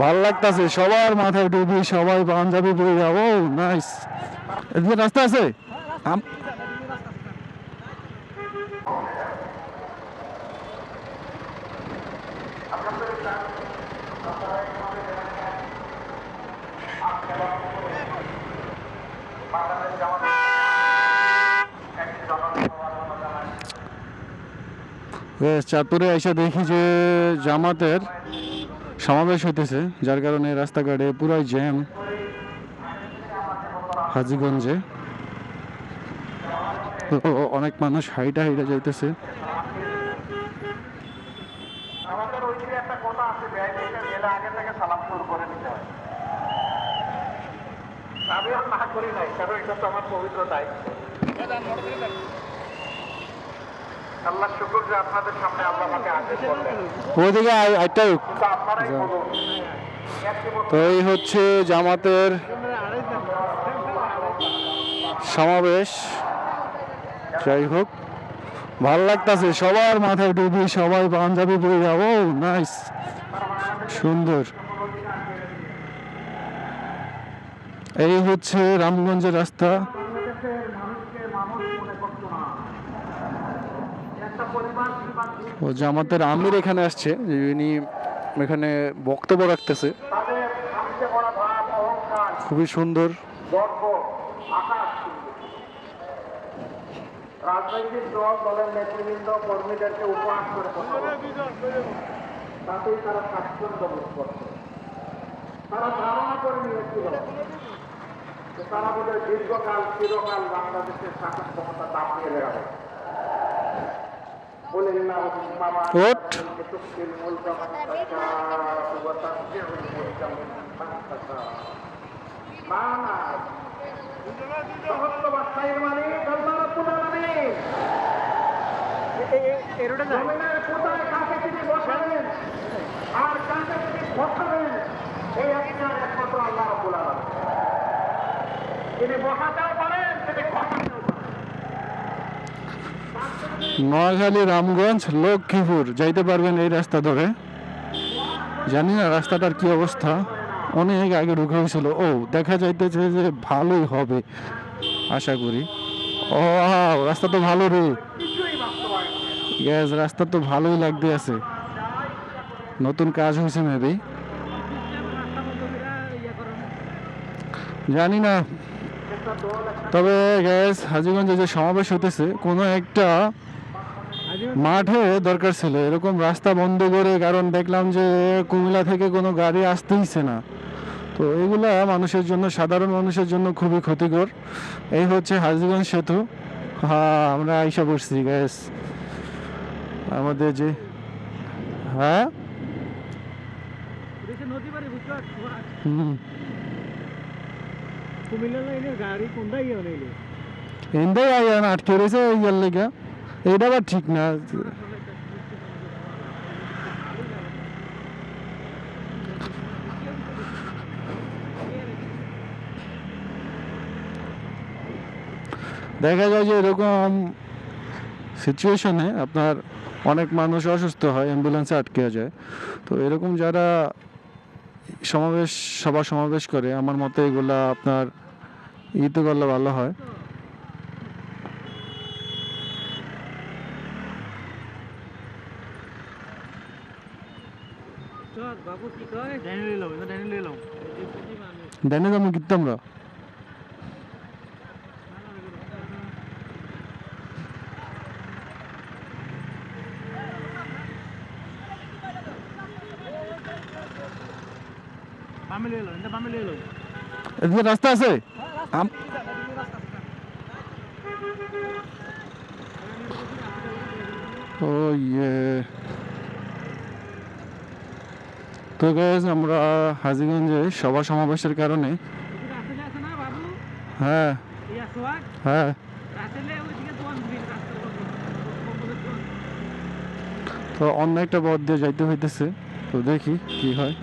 ভালো লাগতাছে, সবার মাথায় ডুবি সবাই পাঞ্জাবি পরে যাব নাইস এদিকে রাস্তা আছে? চাঁদপুরে এসে দেখি যে জামাতের সমাবেশ হইতেছে, যার কারণে রাস্তাঘাটে পুরাই জ্যাম হাজিগঞ্জে। অনেক মানুষ হাইটা হাইটা যাইতেছে। হয়। আমিও না করি নাই, কারণ এটা তো আমার পবিত্র দায়িত্ব। আল্লাহ শুকুর যে আপনাদের সামনে আল্লাহ আমাকে আদেশ করলেন। ওইদিকে আই- হোক। আপনারাই বলুন। তো এই হচ্ছে জামাতের সমাবেশ। যাই হোক ভালো লাগতাছে সবার মাথায় ডুবি সবাই পাঞ্জাবি পরে যাব নাইস। সুন্দর। এই হচ্ছে রামগঞ্জের রাস্তা। ও জামাতের আমির এখানে আসছে ইনি এখানে বক্তব্য রাখতেছে। খুবই সুন্দর। তারা বোধ দীর্ঘকাল, চিরকাল বাংলাদেশের শাসন ক্ষমতা দাপিয়ে বেড়াবে বসাবেন? আর কাকে তিনি বসাবেন? এই একমাত্র আল্লাহ রাব্বুল আলামিন। তিনি বসাতেও পারেন তিনি বসাতেও পারেন নোয়াখালী, রামগঞ্জ, লক্ষ্মীপুর, যাইতে পারবেন এই রাস্তা ধরে। জানি না রাস্তাটার কি অবস্থা। অনেক আগে ঢুকে হয়েছিল। ও, দেখা যাইতেছে যে ভালোই হবে, আশা করি। ও রাস্তা তো ভালো রে। গ্যাস রাস্তা তো ভালোই লাগতে আছে। নতুন কাজ হয়েছে মেবি জানি না। তবে গ্যাস হাজিগঞ্জে যে সমাবেশ হতেছে কোনো একটা মাঠে দরকার ছিল এরকম রাস্তা বন্ধ করে কারণ দেখলাম যে কুমিল্লা থেকে কোনো গাড়ি আসতেইছে না। তো এগুলা মানুষের জন্য সাধারণ মানুষের জন্য খুবই ক্ষতিকর। এই হচ্ছে হাজিগঞ্জ সেতু। হ্যাঁ আমরা আইসা পড়ছি গ্যাস আমাদের যে হ্যাঁ? পারে কুমিল্লা লাইনের গাড়ি কোনটা ইয়ে আটকে রয়েছে গেল লেগা। এইটা আবার ঠিক না। দেখা যায় যে এরকম সিচুয়েশনে আপনার অনেক মানুষ অসুস্থ হয় অ্যাম্বুলেন্সে আটকে যায়। তো এরকম যারা সমাবেশ, সভা সমাবেশ করে, আমার মতে এগুলা আপনার ইতে করলে ভালো হয়। ডাইনি যাব কিন্তু আমরা এদিকে রাস্তা আছে। আম- ও ইয়ে। তো গ্যাস আমরা হাজিগঞ্জে সভা সমাবেশের কারণে হ্যাঁ। হ্যাঁ। তো অন্য একটা পথ দিয়ে যাইতে হইতেছে। তো দেখি কি হয়।